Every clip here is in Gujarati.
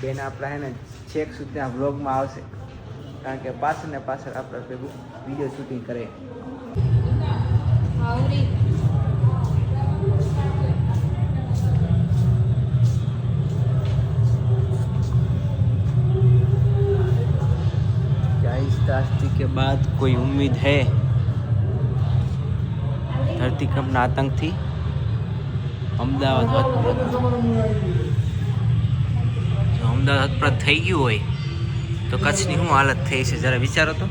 બેન આપણા હે ને છેક સુધી આ વ્લોગમાં આવશે કારણ કે પાછળ ને પાછળ આપણે ભેગું વિડીયો શૂટિંગ કરે આવરી क्या इस दास्ती के बाद कोई उम्मीद है ધરતીકંપના આતંકથી અમદાવાદ હતપ્રત જો અમદાવાદ હતપ્રત થઈ ગયું હોય, તો કચ્છની શું હાલત થઈ છે? જરા વિચારો તો.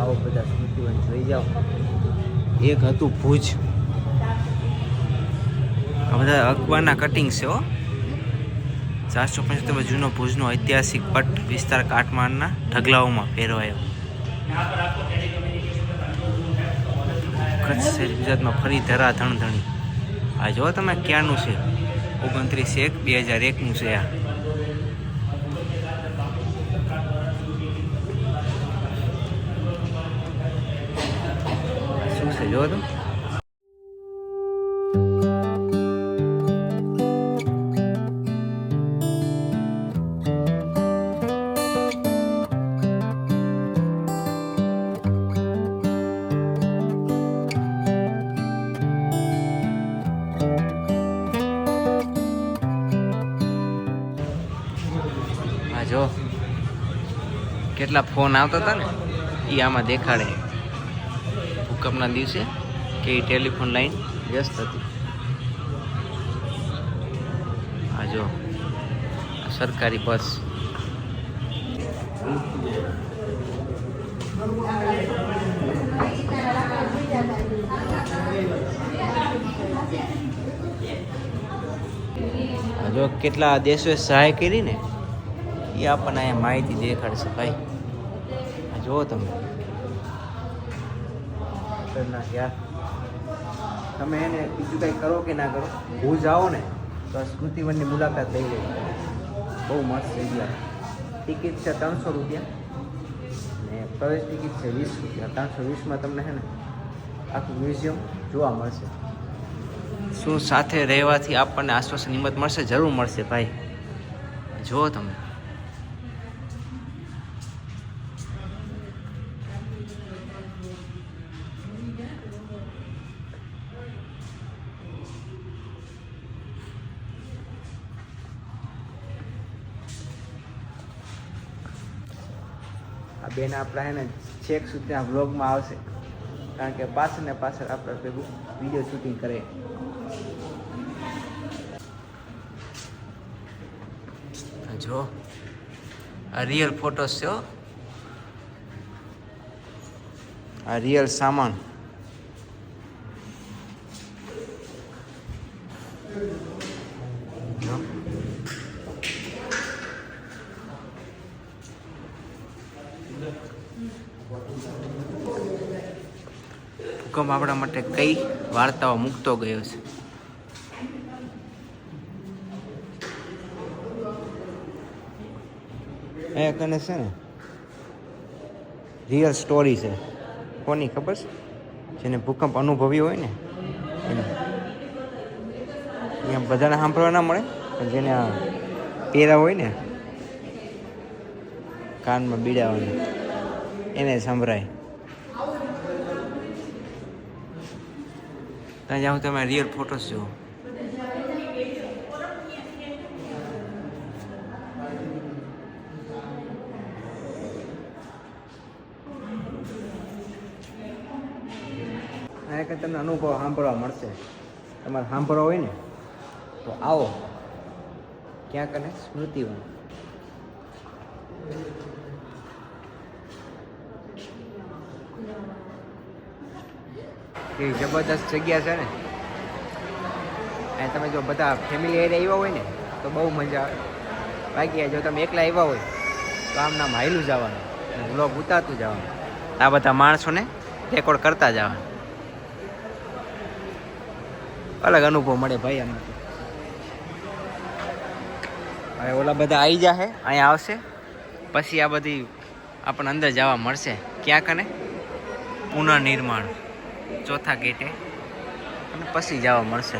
આવો બધા સ્મૃતિવન જોઈ જાઓ એક હતું ભુજ. આ બધા અકબરના કટિંગ છે ચારસો પંચોતેર જૂનો ભુજનો ઐતિહાસિક પટ વિસ્તાર કાટમાળના ઢગલાઓમાં ફેરવાયો. કચ્છ શહેર ગુજરાતમાં ફરી ધરા ધણધણી આ જો તમે ક્યાંનું છે? ઓગણત્રીસ એક, બે હજાર એકનું છે આ. શું છે જો તો. જો. કેટલા ફોન આવતા હતા ને એ આમાં દેખાડે. ભૂકંપના દિવસે કે એ ટેલિફોન લાઈન વ્યસ્ત હતી. આ જો સરકારી બસ. જો કેટલા દેશોએ સહાય કરી ને એ આપણને અહીંયા માહિતી દેખાડશે ભાઈ. જુઓ તમે. ખતરનાક યાર. તમે એને બીજું કંઈ કરો કે ના કરો? હું આવો ને તો સ્મૃતિવનની મુલાકાત લઈ લેજો બહુ મસ્ત જગ્યા ટિકિટ છે ત્રણસો રૂપિયા. ને પ્રવેશ ટિકિટ છે વીસ રૂપિયા. ત્રણસો વીસમાં તમને છે ને આખું મ્યુઝિયમ જોવા મળશે. શું સાથે રહેવાથી આપણને આશ્વાસન હિંમત મળશે? જરૂર મળશે ભાઈ. જુઓ તમે. આ બેન આપણા એને છેક આ વ્લોગમાં આવશે. કારણ કે પાછળ ને પાછળ આપણે ભેગું વીડિયો શૂટિંગ કરે. જો, આ રિયલ ફોટોસ છે આ રિયલ સામાન. ભૂકંપ આપણા માટે કઈ વાર્તાઓ મૂકતો ગયો છે? એ કને છે ને રિયલ સ્ટોરી છે. કોની ખબર છે? જેને ભૂકંપ અનુભવ્યો હોય ને, એને. અહીંયા બધાને સાંભળવા ના મળે, પણ જેને આ પહેરા હોય ને, કાનમાં બીડાવાની એને સંભળાય. ત્યાં જાઉં તમે રિયલ ફોટોસ જુઓ આ તમને અનુભવ સાંભળવા મળશે. તમારે સાંભળવા હોય ને, તો આવો. ક્યાંક અને સ્મૃતિવન. એ જબરદસ્ત જગ્યા છે ને. અહીંયા તમે જો બધા ફેમિલી એરિયા આવ્યા હોય ને, તો બહુ મજા આવે. બાકી જો તમે એકલા આવ્યા હોય, તો આમ નામ હાયલું જવાનું, અને બ્લોગ ઉતારતું જવાનું. આ બધા માણસોને રેકોર્ડ કરતા જવાનું. અલગ અનુભવ મળે ભાઈ અમને હવે ઓલા બધા આવી જશે અહીંયા આવશે. પછી આ બધી આપણને અંદર જવા મળશે. ક્યાં કને પુનર્નિર્માણ ચોથા ગેટે. અને પછી જવા મળશે.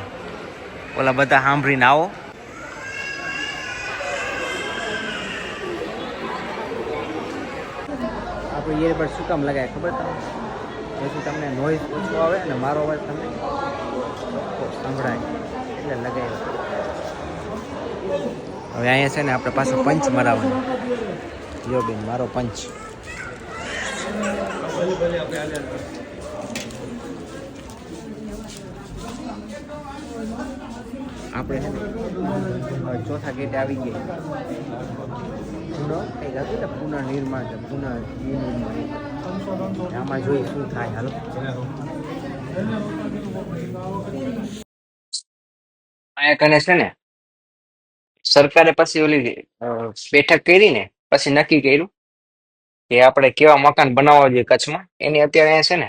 ઓલા બધા સાંભળીને આવો. આપણે પણ શું કામ લગાય ખબર તમને? જેથી તમને નોઈઝ ઓછો આવે અને મારો અવાજ તમને સંભળાય. એટલે લગાવ્યો. હવે અહીંયા છે ને આપણે પાછો પંચ મરાવવાનો યો બેન, મારો પંચ. આપણે ચોથા ગેટે આવી ગયા. પુનઃ? કંઈક હતું ને? પુનઃનિર્માણ છે પુનઃ આમાં જોઈએ શું થાય, હાલો. અહીંયા કને છે ને, સરકારે પછી ઓલી બેઠક કરી ને, પછી નક્કી કર્યું કે આપણે કેવા મકાન બનાવવા જોઈએ કચ્છમાં. એની અત્યારે છે ને,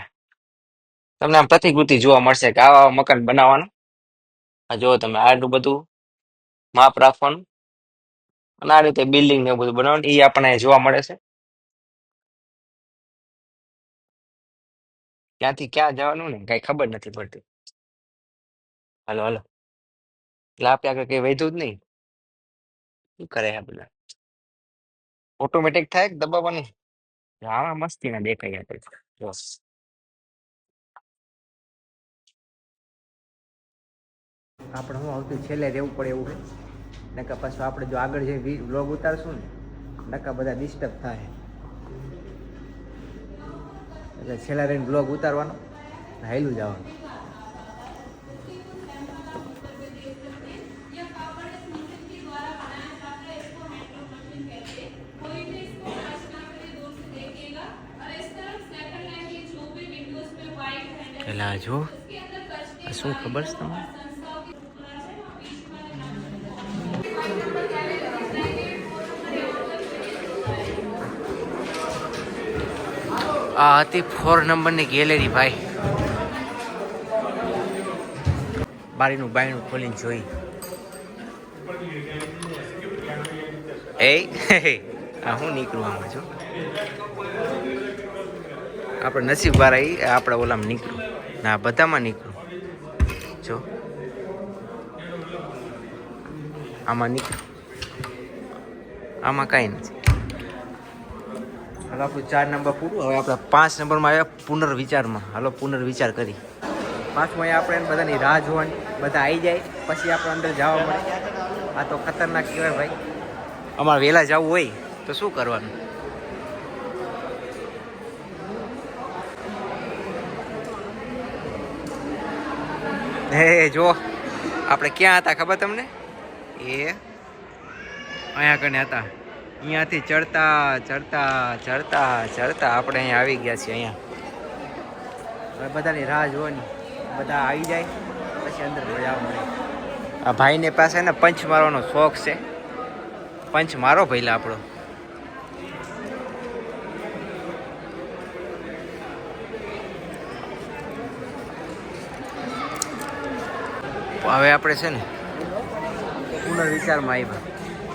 તમને પ્રતિકૃતિ જોવા મળશે કે આવા મકાન બનાવવાનું. આ જો તમે આટલું બધું માપ રાખવાનું અને આ રીતે બિલ્ડિંગ ને બધું બનાવવાનું એ આપણને જોવા મળે છે. ક્યાંથી ક્યાં જવાનું ને કઈ ખબર નથી પડતી. હાલો હાલો. એટલે આપણે આગળ કઈ વધ્યું જ નહીં. શું કરે આ બધા? ઓટોમેટિક થાય કે દબાવવાનું? આવા મસ્તી ના દેખાય આપણે જો. આપણે હું આવતું છેલ્લે રહેવું પડે એવું હોય? નકા પાછું આપણે જો આગળ જે વ્લોગ ઉતારશું ને નકા બધા ડિસ્ટર્બ થાય. એટલે છેલ્લા રહીને બ્લોગ ઉતારવાનો હેલું જવાનું. એટલે જો શું ખબર છે તમને? આ હતી ફોર નંબરની ગેલેરી ભાઈ. બારીનું બાયણું ખોલીને જોઈ. એ આ હું નીકળું આમાં છું આપણે નસીબ વાળા આપણે ઓલામાં નીકળું. ના બધામાં નીકળું. જો. આમાં નીકળું. આમાં કાંઈ નથી. હાલો, આપણું ચાર નંબર પૂરું. હવે આપણે પાંચ નંબરમાં આવ્યા પુનર્વિચારમાં. હાલો, પુનર્વિચાર કરી. પાંચમાં આપણે બધાની રાહ જોવાની. બધા આવી જાય. પછી આપણે અંદર જવા મળે. આ તો ખતરનાક કહેવાય ભાઈ. અમારે વહેલા જવું હોય તો શું કરવાનું? હે જો આપણે ક્યાં હતા ખબર તમને? એ અહીંયા કને હતા. અહીંયાથી ચડતા ચડતા ચડતા ચડતા આપણે અહીંયા આવી ગયા છીએ અહીંયા. હવે બધાની રાહ જોવાની. બધા આવી જાય, પછી અંદર મજા મળે આ ભાઈને પાસે ને પંચ મારવાનો શોખ છે. પંચ મારો પહેલા આપણો. હવે આપણે છે ને પુનર્વિચારમાં આવ્યા.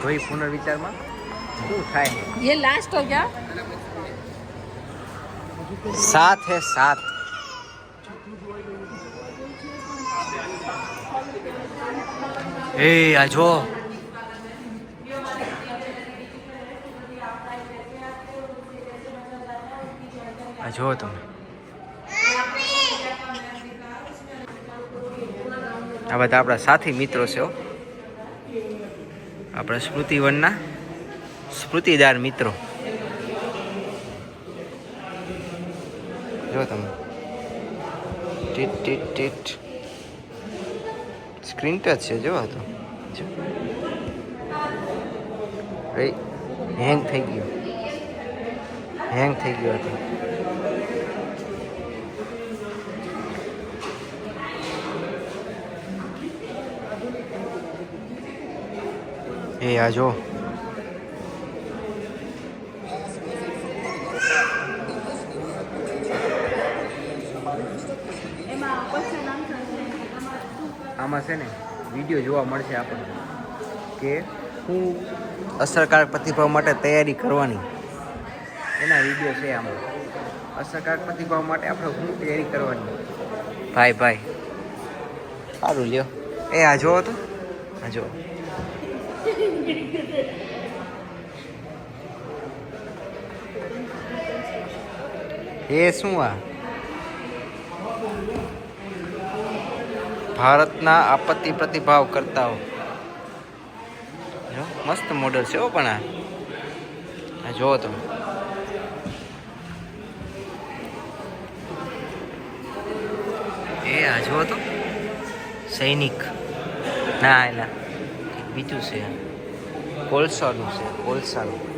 જોઈ પુનર્વિચારમાં? ये लास्ट हो गया सात है सात એ આ જો આ જો તમે આ બધા આપણા સાથી મિત્રો છે હો. આપણા સ્મૃતિવનના સ્મૃતિદાર મિત્રો. જો તમે. ટીટ ટીટ ટીટ. સ્ક્રીન ટચ છે, જો આ તો. હેંગ થઈ ગયો. હેંગ થઈ ગયો હતો એ આ જો. આમાં છે ને વીડિયો જોવા મળશે આપણને કે હું અસરકારક પ્રતિભાવ માટે તૈયારી કરવાની. એના વીડિયો છે આમાં. અસરકારક પ્રતિભાવ માટે આપણે હું તૈયારી કરવાની? ભાઈ ભાઈ. સારું લ્યો. એ આ જોવો તો. આ જો એ શું આ? ભારતના આપત્તિ પ્રતિભાવ કરતાઓ મસ્ત મોડલ છે હો પણ આ. જુઓ તમે. એ આ જુઓ તો. સૈનિક. ના એલા બીજું છે. કોલસાનું છે, કોલસાનું.